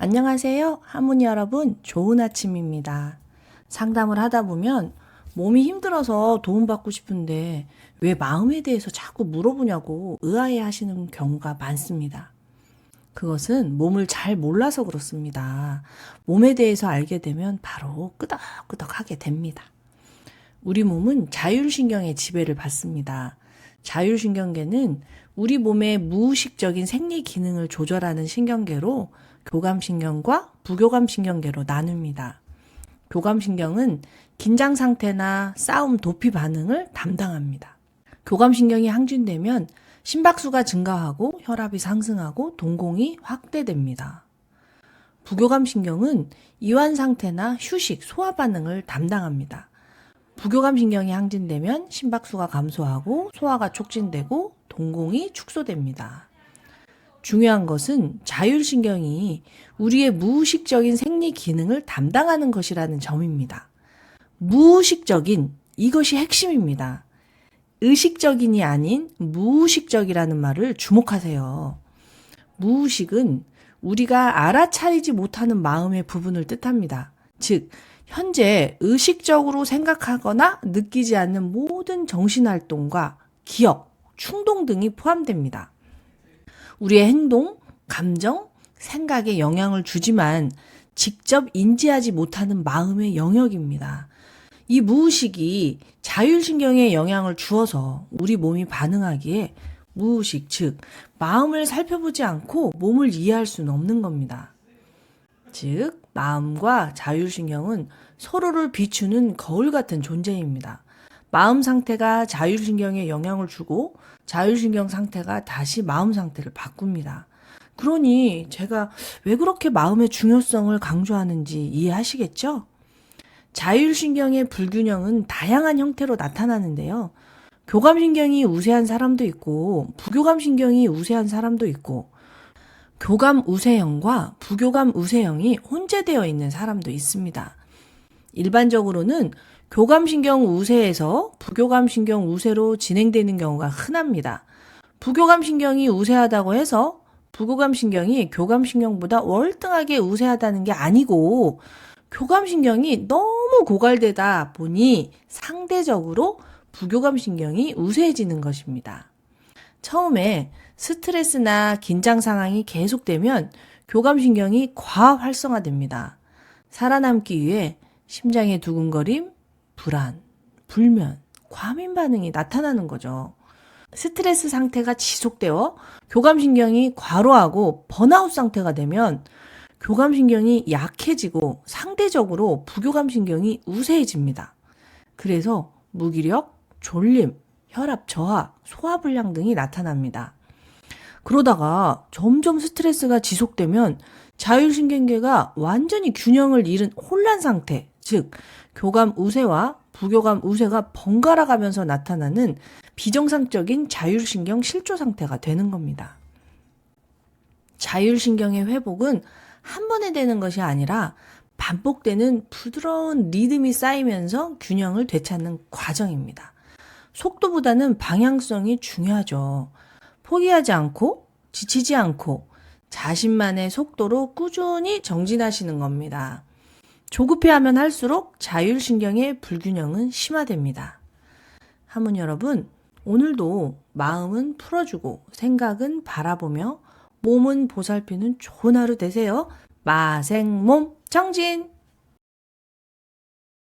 안녕하세요. 할머니 여러분, 좋은 아침입니다. 상담을 하다 보면 몸이 힘들어서 도움받고 싶은데 왜 마음에 대해서 자꾸 물어보냐고 의아해 하시는 경우가 많습니다. 그것은 몸을 잘 몰라서 그렇습니다. 몸에 대해서 알게 되면 바로 끄덕끄덕 하게 됩니다. 우리 몸은 자율신경의 지배를 받습니다. 자율신경계는 우리 몸의 무의식적인 생리 기능을 조절하는 신경계로 교감신경과 부교감신경계로 나눕니다. 교감신경은 긴장 상태나 싸움 도피 반응을 담당합니다. 교감신경이 항진되면 심박수가 증가하고 혈압이 상승하고 동공이 확대됩니다. 부교감신경은 이완 상태나 휴식, 소화 반응을 담당합니다. 부교감신경이 항진되면 심박수가 감소하고 소화가 촉진되고 동공이 축소됩니다. 중요한 것은 자율신경이 우리의 무의식적인 생리 기능을 담당하는 것이라는 점입니다. 무의식적인 이것이 핵심입니다. 의식적인이 아닌 무의식적이라는 말을 주목하세요. 무의식은 우리가 알아차리지 못하는 마음의 부분을 뜻합니다. 즉, 현재 의식적으로 생각하거나 느끼지 않는 모든 정신활동과 기억, 충동 등이 포함됩니다. 우리의 행동, 감정, 생각에 영향을 주지만 직접 인지하지 못하는 마음의 영역입니다. 이 무의식이 자율신경에 영향을 주어서 우리 몸이 반응하기에 무의식, 즉, 마음을 살펴보지 않고 몸을 이해할 수는 없는 겁니다. 즉, 마음과 자율신경은 서로를 비추는 거울 같은 존재입니다. 마음 상태가 자율신경에 영향을 주고 자율신경 상태가 다시 마음 상태를 바꿉니다. 그러니 제가 왜 그렇게 마음의 중요성을 강조하는지 이해하시겠죠? 자율신경의 불균형은 다양한 형태로 나타나는데요. 교감신경이 우세한 사람도 있고, 부교감신경이 우세한 사람도 있고, 교감 우세형과 부교감 우세형이 혼재되어 있는 사람도 있습니다. 일반적으로는 교감신경 우세에서 부교감신경 우세로 진행되는 경우가 흔합니다. 부교감신경이 우세하다고 해서 부교감신경이 교감신경보다 월등하게 우세하다는 게 아니고 교감신경이 너무 고갈되다 보니 상대적으로 부교감신경이 우세해지는 것입니다. 처음에 스트레스나 긴장 상황이 계속되면 교감신경이 과활성화됩니다. 살아남기 위해 심장의 두근거림, 불안, 불면, 과민 반응이 나타나는 거죠. 스트레스 상태가 지속되어 교감신경이 과로하고 번아웃 상태가 되면 교감신경이 약해지고 상대적으로 부교감신경이 우세해집니다. 그래서 무기력, 졸림, 혈압 저하, 소화불량 등이 나타납니다. 그러다가 점점 스트레스가 지속되면 자율신경계가 완전히 균형을 잃은 혼란 상태, 즉 교감 우세와 부교감 우세가 번갈아 가면서 나타나는 비정상적인 자율신경 실조 상태가 되는 겁니다. 자율신경의 회복은 한 번에 되는 것이 아니라 반복되는 부드러운 리듬이 쌓이면서 균형을 되찾는 과정입니다. 속도보다는 방향성이 중요하죠. 포기하지 않고 지치지 않고 자신만의 속도로 꾸준히 정진하시는 겁니다. 조급해하면 할수록 자율신경의 불균형은 심화됩니다. 하문 여러분, 오늘도 마음은 풀어주고 생각은 바라보며 몸은 보살피는 좋은 하루 되세요. 마생몸 정진!